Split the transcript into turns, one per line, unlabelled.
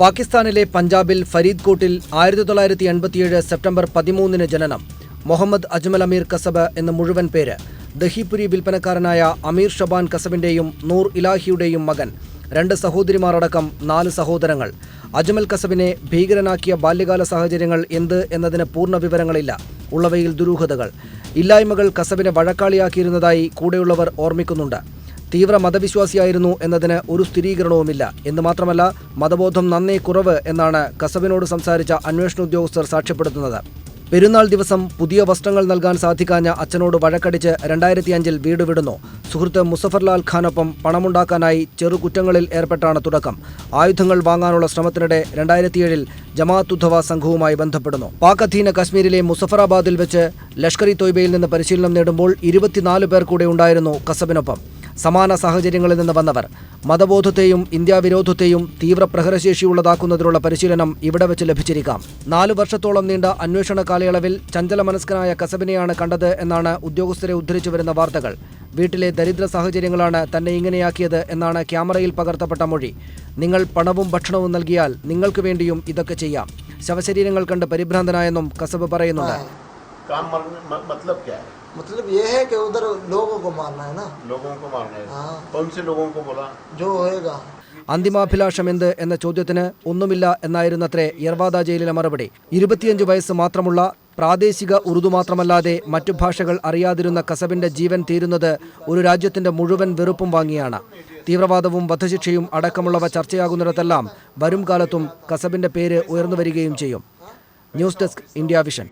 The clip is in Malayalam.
പാകിസ്ഥാനിലെ പഞ്ചാബിൽ ഫരീദ് കോട്ടിൽ ആയിരത്തി തൊള്ളായിരത്തി എൺപത്തിയേഴ് സെപ്റ്റംബർ പതിമൂന്നിന് ജനനം. മുഹമ്മദ് അജ്മൽ അമീർ കസബ് എന്ന മുഴുവൻ പേര്. ദഹിപുരി വിൽപ്പനക്കാരനായ അമീർ ഷബാൻ കസബിന്റെയും നൂർ ഇലാഹിയുടെയും മകൻ. രണ്ട് സഹോദരിമാരടക്കം നാല് സഹോദരങ്ങൾ. അജ്മൽ കസബിനെ ഭീകരനാക്കിയ ബാല്യകാല സാഹചര്യങ്ങൾ എന്ത് എന്നതിന് പൂർണ വിവരങ്ങളില്ല. ഉള്ളവയിൽ ദുരൂഹതകൾ. ഇല്ലായ്മകൾ കസബിനെ വഴക്കാളിയാക്കിയിരുന്നതായി കൂടെയുള്ളവർ ഓർമ്മിക്കുന്നുണ്ട്. തീവ്ര മതവിശ്വാസിയായിരുന്നു എന്നതിന് ഒരു സ്ഥിരീകരണവുമില്ല. എന്ന് മാത്രമല്ല മതബോധം നന്നേ കുറവ് എന്നാണ് കസബിനോട് സംസാരിച്ച അന്വേഷണ ഉദ്യോഗസ്ഥർ സാക്ഷ്യപ്പെടുത്തുന്നത്. പെരുന്നാൾ ദിവസം പുതിയ വസ്ത്രങ്ങൾ നൽകാൻ സാധിക്കാഞ്ഞ അച്ഛനോട് വഴക്കടിച്ച് രണ്ടായിരത്തി അഞ്ചിൽ വീട് വിടുന്നു. സുഹൃത്ത് മുസഫർലാൽ ഖാനൊപ്പം പണമുണ്ടാക്കാനായി ചെറുകുറ്റങ്ങളിൽ ഏർപ്പെട്ടാണ് തുടക്കം. ആയുധങ്ങൾ വാങ്ങാനുള്ള ശ്രമത്തിനിടെ രണ്ടായിരത്തിയേഴിൽ ജമാഅത്തുദ്ധവ സംഘവുമായി ബന്ധപ്പെടുന്നു. പാക് അധീന കശ്മീരിലെ മുസഫറാബാദിൽ വെച്ച് ലഷ്കർ ഇ തോയ്ബയിൽ നിന്ന് പരിശീലനം നേടുമ്പോൾ ഇരുപത്തിനാല് പേർ കൂടെ ഉണ്ടായിരുന്നു കസബിനൊപ്പം സമാന സാഹചര്യങ്ങളിൽ നിന്ന് വന്നവർ. മതബോധത്തെയും ഇന്ത്യാവിരോധത്തെയും തീവ്ര പ്രഹരശേഷിയുള്ളതാക്കുന്നതിനുള്ള പരിശീലനം ഇവിടെ വെച്ച് ലഭിച്ചിരിക്കാം. നാലു വർഷത്തോളം നീണ്ട അന്വേഷണ കാലയളവിൽ ചഞ്ചല ചഞ്ചലമനസ്കനായ കസബിനെയാണ് കണ്ടത് എന്നാണ് ഉദ്യോഗസ്ഥരെ ഉദ്ധരിച്ചു വരുന്ന വാർത്തകൾ. വീട്ടിലെ ദരിദ്ര സാഹചര്യങ്ങളാണ് തന്നെ ഇങ്ങനെയാക്കിയത് എന്നാണ് ക്യാമറയിൽ പകർത്തപ്പെട്ട മൊഴി. നിങ്ങൾ പണവും ഭക്ഷണവും നൽകിയാൽ നിങ്ങൾക്ക് വേണ്ടിയും ഇതൊക്കെ ചെയ്യാം. ശവശരീരങ്ങൾ കണ്ട് പരിഭ്രാന്തനായെന്നും കസബ് പറയുന്നുണ്ട്.
काम मरने म- मतलब क्या है
मतलब ये है कि उधर लोगों को मारना है ना
लोगों को मारना है
हाँ
कौन से लोगों को बोला
जो होएगा
അന്തിമാഭിലാഷം എന്ത് എന്ന ചോദ്യത്തിന് ഒന്നുമില്ല എന്നായിരുന്നത്രേ യർവാദ ജയിലിലെ മറുപടി ഇരുപത്തിയഞ്ച് വയസ്സ് മാത്രമുള്ള പ്രാദേശിക ഉറുദു മാത്രമല്ലാതെ മറ്റു ഭാഷകൾ അറിയാതിരുന്ന കസബിന്റെ ജീവൻ തീരുന്നത് ഒരു രാജ്യത്തിന്റെ മുഴുവൻ വെറുപ്പും വാങ്ങിയാണ് തീവ്രവാദവും വധശിക്ഷയും അടക്കമുള്ളവ ചർച്ചയാകുന്നിടത്തെല്ലാം വരും കാലത്തും കസബിന്റെ പേര് ഉയർന്നു വരികയും ചെയ്യും ന്യൂസ് ഡെസ്ക് ഇന്ത്യ വിഷൻ